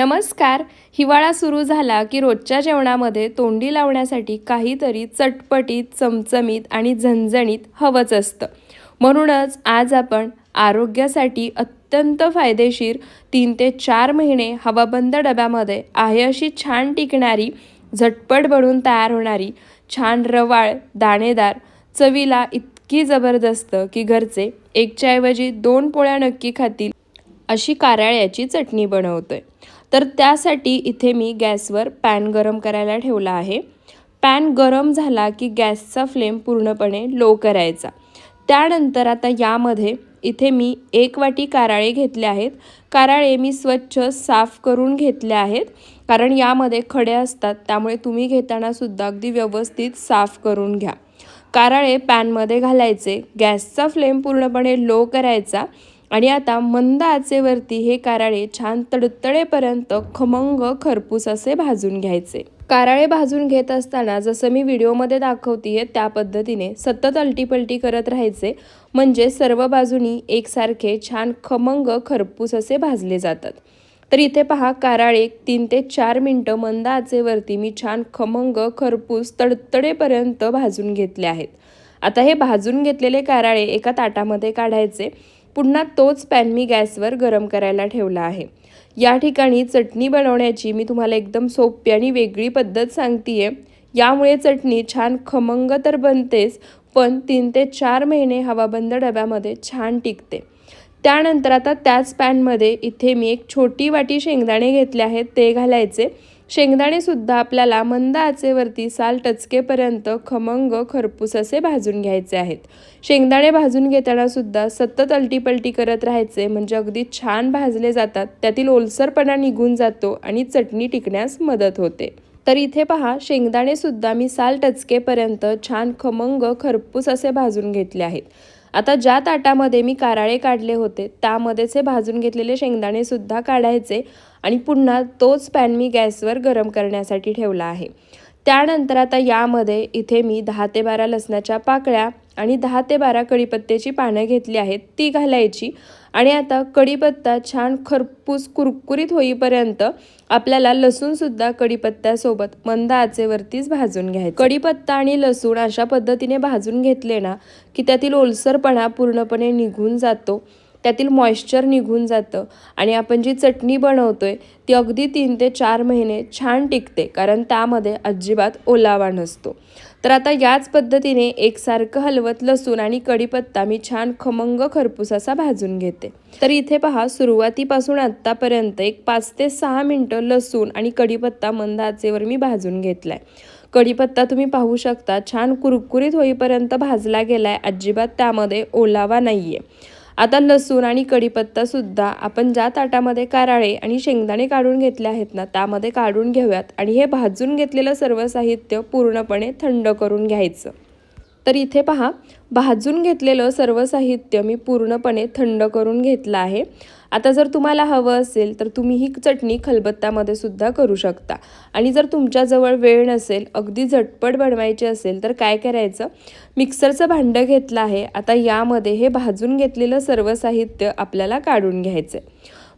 नमस्कार. हिवाळा सुरू झाला की रोजच्या जेवणामध्ये तोंडी लावण्यासाठी काहीतरी चटपटीत चमचमीत आणि झणझणीत हवंच असतं. म्हणूनच आज आपण आरोग्यासाठी अत्यंत फायदेशीर तीन ते चार महिने हवाबंद डब्यामध्ये आहे अशी छान टिकणारी झटपट बनून तयार होणारी छान रवाळ दाणेदार चवीला इतकी जबरदस्त की घरचे एकच्या ऐवजी दोन पोळ्या नक्की खातील अशी कारळ्याची चटणी बनवतोय. तर त्यासाठी इथे मी गॅसवर पॅन गरम करायला ठेवला आहे. पॅन गरम झाला की गॅसचा फ्लेम पूर्णपणे लो करायचा. त्यानंतर आता यामध्ये इथे मी एक वाटी कारळे घेतले आहेत. कारळे मी स्वच्छ साफ करून घेतले आहेत. कारण यामध्ये खडे असतात त्यामुळे तुम्ही घेतानासुद्धा अगदी व्यवस्थित साफ करून घ्या. कारळे पॅनमध्ये घालायचे. गॅसचा फ्लेम पूर्णपणे लो करायचा. आणि आता मंद आचेवरती हे कारळे छान तडतडेपर्यंत खमंग खरपूस असे भाजून घ्यायचे. काराळे भाजून घेत असताना जसं मी व्हिडिओमध्ये दाखवतीये त्या पद्धतीने सतत अलटीपलटी करत राहायचे. म्हणजे सर्व बाजूनी एकसारखे छान खमंग खरपूस असे भाजले जातात. तर इथे पहा काराळे तीन ते चार मिनटं मंद आचेवरती मी छान खमंग खरपूस तडतडेपर्यंत भाजून घेतले आहेत. आता हे भाजून घेतलेले काराळे एका ताटामध्ये काढायचे. पुन्हा तोच पॅन मी गॅसवर गरम करायला ठेवला आहे. या ठिकाणी चटणी बनवण्याची मी तुम्हाला एकदम सोपी आणि वेगळी पद्धत सांगते यामुळे चटणी छान खमंग तर बनतेच पण तीन ते चार महिने हवाबंद डब्यामध्ये छान टिकते. त्यानंतर आता त्याच पॅनमध्ये इथे मी एक छोटी वाटी शेंगदाणे घेतले आहेत ते घालायचे. शेंगदाणेसुद्धा आपल्याला मंद आचेवरती साल टचकेपर्यंत खमंग खरपूस असे भाजून घ्यायचे आहेत. शेंगदाणे भाजून घेताना सुद्धा सतत अलटीपलटी करत राहायचे म्हणजे अगदी छान भाजले जातात त्यातील ओलसरपणा निघून जातो आणि चटणी टिकण्यास मदत होते. तर इथे पहा शेंगदाणे सुद्धा मी साल टचकेपर्यंत छान खमंग खरपूस असे भाजून घेतले आहेत. आता ज्या ताटामध्ये मी काराळे काढले होते त्यामध्येच हे भाजून घेतलेले शेंगदाणेसुद्धा काढायचे आणि पुन्हा तोच पॅन मी गॅसवर गरम करण्यासाठी ठेवला आहे. त्यानंतर आता यामध्ये इथे मी दहा ते बारा लसणाच्या पाकळ्या आणि दहा ते बारा कढीपत्त्याची पानं घेतली आहेत ती घालायची. आणि आता कढीपत्ता छान खरपूस कुरकुरीत होईपर्यंत आपल्याला लसूणसुद्धा कढीपत्त्यासोबत मंद आचेवरतीच भाजून घ्यायचं. कढीपत्ता आणि लसूण अशा पद्धतीने भाजून घेतले ना की त्यातील ओलसरपणा पूर्णपणे निघून जातो. त्यातील मॉइश्चर निघून जातं. आणि आपण जी चटणी बनवतो आहे ती अगदी तीन ते चार महिने छान टिकते कारण त्यामध्ये अजिबात ओलावा नसतो. तर आता याच पद्धतीने एकसारखं हलवत लसूण आणि कढीपत्ता मी छान खमंग खरपूस असा भाजून घेते. तर इथे पहा सुरुवातीपासून आत्तापर्यंत एक पाच ते सहा मिनटं लसूण आणि कढीपत्ता मंद आचेवर मी भाजून घेतला आहे कढीपत्ता तुम्ही पाहू शकता छान कुरकुरीत होईपर्यंत भाजला गेलाय अजिबात त्यामध्ये ओलावा नाही आहे आता लसूण आणि कढीपत्ता सुद्धा आपण ज्या ताटामध्ये काराळे आणि शेंगदाणे काढून घेतले आहेत ना त्यामध्ये काढून घेऊयात. आणि हे भाजून घेतलेलं सर्व साहित्य पूर्णपणे थंड करून घ्यायचं. तर इथे पहा भाजून घेतलेलं सर्व साहित्य मी पूर्णपणे थंड करून घेतलं आहे. आता जर तुम्हाला हवं असेल तर तुम्ही ही चटणी खलबत्त्यामध्ये सुद्धा करू शकता. आणि जर तुमच्याजवळ वेळ नसेल अगदी झटपट बनवायची असेल तर काय करायचं? मिक्सरचं भांडं घेतलं आहे. आता यामध्ये हे भाजून घेतलेलं सर्व साहित्य आपल्याला काढून घ्यायचं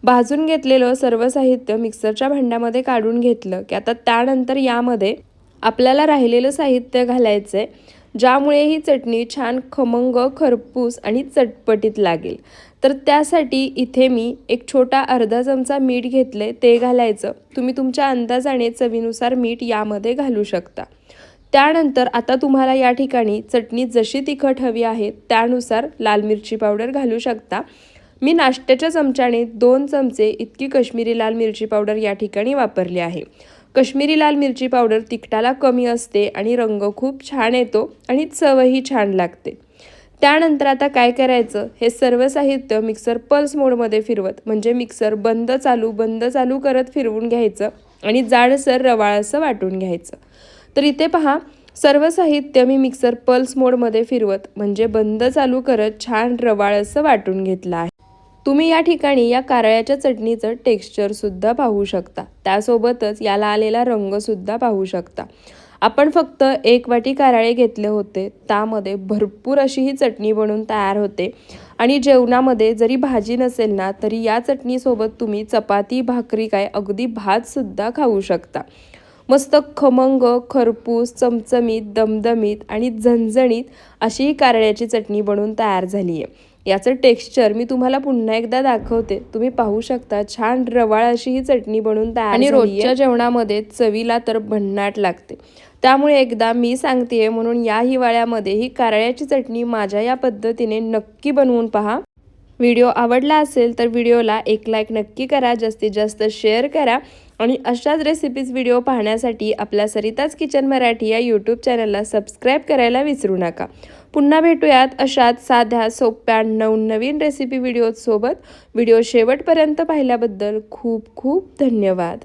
भाजून घेतलेलं सर्व साहित्य मिक्सरच्या भांड्यामध्ये काढून घेतलं की आता त्यानंतर यामध्ये आपल्याला राहिलेलं साहित्य घालायचं आहे. ज्यामुळे ही चटणी छान खमंग खरपूस आणि चटपटीत लागेल. तर त्यासाठी इथे मी एक छोटा अर्धा चमचा मीठ घेतले ते घालायचं. तुम्ही तुमच्या अंदाजाने चवीनुसार मीठ यामध्ये घालू शकता. त्यानंतर आता तुम्हाला या ठिकाणी चटणी जशी तिखट हवी आहे त्यानुसार लाल मिरची पावडर घालू शकता. मी नाश्त्याच्या चमच्याने दोन चमचे इतकी कश्मीरी लाल मिरची पावडर या ठिकाणी वापरली आहे. कश्मीरी लाल मिरची पावडर तिखटाला कमी असते आणि रंग खूप छान येतो आणि चवही छान लागते. त्यानंतर आता काय करायचं? हे सर्व साहित्य मिक्सर पल्स मोडमध्ये फिरवत म्हणजे मिक्सर बंद चालू बंद चालू करत फिरवून घ्यायचं आणि जाडसर रवाळ असं वाटून घ्यायचं. तर इथे पहा सर्व साहित्य मी मिक्सर पल्स मोडमध्ये फिरवत म्हणजे बंद चालू करत छान रवाळ असं वाटून घेतलं आहे. तुम्ही या ठिकाणी या कारळ्याच्या चटणीचं टेक्स्चरसुद्धा पाहू शकता. त्यासोबतच याला आलेला रंगसुद्धा पाहू शकता. आपण फक्त एक वाटी कारळे घेतले होते. त्यामध्ये भरपूर अशी ही चटणी बनवून तयार होते. आणि जेवणामध्ये जरी भाजी नसेल ना तरी या चटणीसोबत तुम्ही चपाती भाकरी काय अगदी भातसुद्धा खाऊ शकता. मस्त खमंग खरपूस चमचमीत दमदमीत आणि झणझणीत अशी ही कारळ्याची चटणी बनवून तयार झाली आहे याचं टेक्स्चर मी तुम्हाला पुन्हा एकदा दाखवते. तुम्ही पाहू शकता छान रवाळ अशी ही चटणी बनवून तयार आणि रोजच्या जेवणामध्ये चवीला तर भन्नाट लागते. त्यामुळे एकदा मी सांगतेय म्हणून या हिवाळ्यामध्ये ही कारळ्याची चटणी माझ्या या पद्धतीने नक्की बनवून पहा. व्हिडिओ आवडला असेल तर व्हिडिओला एक लाईक नक्की करा जास्तीत जास्त शेअर करा आणि अशाच रेसिपीज व्हिडिओ पाहण्यासाठी आपल्या सरिताच किचन मराठी या यूट्यूब चॅनलला सबस्क्राईब करायला विसरू नका. पुन्हा भेटूयात अशाच साध्या सोप्या नवनवीन रेसिपी व्हिडिओसोबत व्हिडिओ शेवटपर्यंत पाहिल्याबद्दल खूप खूप धन्यवाद.